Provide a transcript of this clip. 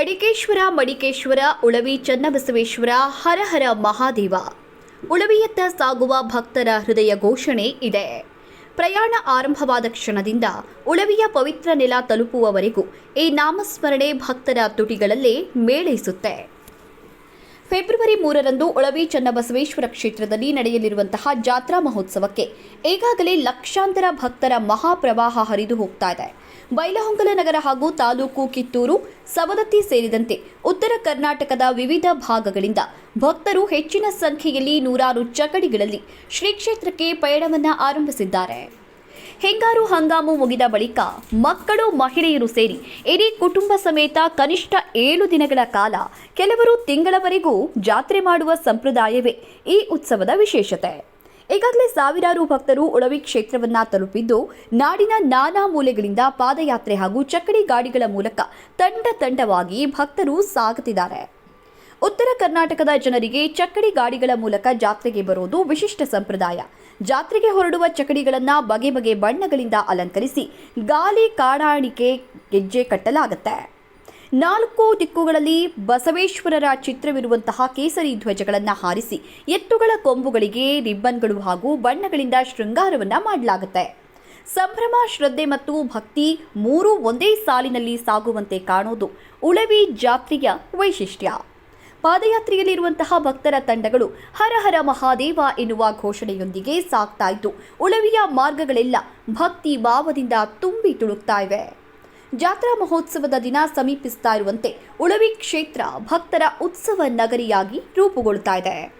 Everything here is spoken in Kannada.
ಅಡಿಕೇಶ್ವರ, ಮಡಿಕೇಶ್ವರ, ಉಳವಿ, ಚನ್ನಬಸವೇಶ್ವರ ಹರ ಹರ ಮಹಾದೇವ. ಉಳವಿಯತ್ತ ಸಾಗುವ ಭಕ್ತರ ಹೃದಯ ಘೋಷಣೆ ಇದೆ. ಪ್ರಯಾಣ ಆರಂಭವಾದ ಕ್ಷಣದಿಂದ ಉಳವಿಯ ಪವಿತ್ರ ನೆಲ ತಲುಪುವವರೆಗೂ ಈ ನಾಮಸ್ಮರಣೆ ಭಕ್ತರ ತುಟಿಗಳಲ್ಲೇ ಮೇಳೈಸುತ್ತೆ ಫೆಬ್ರವರಿ ಮೂರರಂದು ಒಳವಿ ಚನ್ನಬಸವೇಶ್ವರ ಕ್ಷೇತ್ರದಲ್ಲಿ ನಡೆಯಲಿರುವಂತಹ ಜಾತ್ರಾ ಮಹೋತ್ಸವಕ್ಕೆ ಈಗಾಗಲೇ ಲಕ್ಷಾಂತರ ಭಕ್ತರ ಮಹಾಪ್ರವಾಹ ಹರಿದು ಹೋಗ್ತಾ ಇದೆ. ಬೈಲಹೊಂಗಲ ನಗರ ಹಾಗೂ ತಾಲೂಕು ಕಿತ್ತೂರು, ಸವದತ್ತಿ ಸೇರಿದಂತೆ ಉತ್ತರ ಕರ್ನಾಟಕದ ವಿವಿಧ ಭಾಗಗಳಿಂದ ಭಕ್ತರು ಹೆಚ್ಚಿನ ಸಂಖ್ಯೆಯಲ್ಲಿ ನೂರಾರು ಚಕಡಿಗಳಲ್ಲಿ ಶ್ರೀ ಕ್ಷೇತ್ರಕ್ಕೆ ಪಯಣವನ್ನು ಆರಂಭಿಸಿದ್ದಾರೆ. ಹಿಂಗಾರು ಹಂಗಾಮು ಮುಗಿದ ಬಳಿಕ ಮಕ್ಕಳು, ಮಹಿಳೆಯರು ಸೇರಿ ಇಡೀ ಕುಟುಂಬ ಸಮೇತ ಕನಿಷ್ಠ ಏಳು ದಿನಗಳ ಕಾಲ ಕೆಲವರು ತಿಂಗಳವರೆಗೂ ಜಾತ್ರೆ ಮಾಡುವ ಸಂಪ್ರದಾಯವೇ ಈ ಉತ್ಸವದ ವಿಶೇಷತೆ. ಈಗಾಗಲೇ ಸಾವಿರಾರು ಭಕ್ತರು ಉಳವಿ ಕ್ಷೇತ್ರವನ್ನ ತಲುಪಿದ್ದು, ನಾಡಿನ ನಾನಾ ಮೂಲೆಗಳಿಂದ ಪಾದಯಾತ್ರೆ ಹಾಗೂ ಚಕ್ಕಡಿ ಗಾಡಿಗಳ ಮೂಲಕ ತಂಡ ತಂಡವಾಗಿ ಭಕ್ತರು ಸಾಗುತ್ತಿದ್ದಾರೆ. ಉತ್ತರ ಕರ್ನಾಟಕದ ಜನರಿಗೆ ಚಕ್ಕಡಿ ಗಾಡಿಗಳ ಮೂಲಕ ಜಾತ್ರೆಗೆ ಬರೋದು ವಿಶಿಷ್ಟ ಸಂಪ್ರದಾಯ. ಜಾತ್ರೆಗೆ ಹೊರಡುವ ಚಕ್ಕಡಿಗಳನ್ನು ಬಗೆ ಬಗೆ ಬಣ್ಣಗಳಿಂದ ಅಲಂಕರಿಸಿ ಗಾಲಿ ಕಾಡಾಣಿಕೆ ಗೆಜ್ಜೆ ಕಟ್ಟಲಾಗುತ್ತೆ. ನಾಲ್ಕು ದಿಕ್ಕುಗಳಲ್ಲಿ ಬಸವೇಶ್ವರರ ಚಿತ್ರವಿರುವಂತಹ ಕೇಸರಿ ಧ್ವಜಗಳನ್ನು ಹಾರಿಸಿ ಎತ್ತುಗಳ ಕೊಂಬುಗಳಿಗೆ ರಿಬ್ಬನ್ಗಳು ಹಾಗೂ ಬಣ್ಣಗಳಿಂದ ಶೃಂಗಾರವನ್ನು ಮಾಡಲಾಗುತ್ತೆ. ಸಂಭ್ರಮ, ಶ್ರದ್ಧೆ ಮತ್ತು ಭಕ್ತಿ ಮೂರೂ ಒಂದೇ ಸಾಲಿನಲ್ಲಿ ಸಾಗುವಂತೆ ಕಾಣೋದು ಉಳವಿ ಜಾತ್ರೆಯ ವೈಶಿಷ್ಟ್ಯ. ಪಾದಯಾತ್ರೆಯಲ್ಲಿರುವಂತಹ ಭಕ್ತರ ತಂಡಗಳು ಹರ ಹರ ಮಹಾದೇವ ಎನ್ನುವ ಘೋಷಣೆಯೊಂದಿಗೆ ಸಾಗ್ತಾ ಇತ್ತು ಉಳವಿಯ ಮಾರ್ಗಗಳೆಲ್ಲ ಭಕ್ತಿ ಭಾವದಿಂದ ತುಂಬಿ ತುಳುಕ್ತಾ ಇವೆ. ಜಾತ್ರಾ ಮಹೋತ್ಸವದ ದಿನ ಸಮೀಪಿಸ್ತಾ ಇರುವಂತೆ ಉಳವಿ ಕ್ಷೇತ್ರ ಭಕ್ತರ ಉತ್ಸವ ನಗರಿಯಾಗಿ ರೂಪುಗೊಳ್ಳುತ್ತಾ ಇದೆ.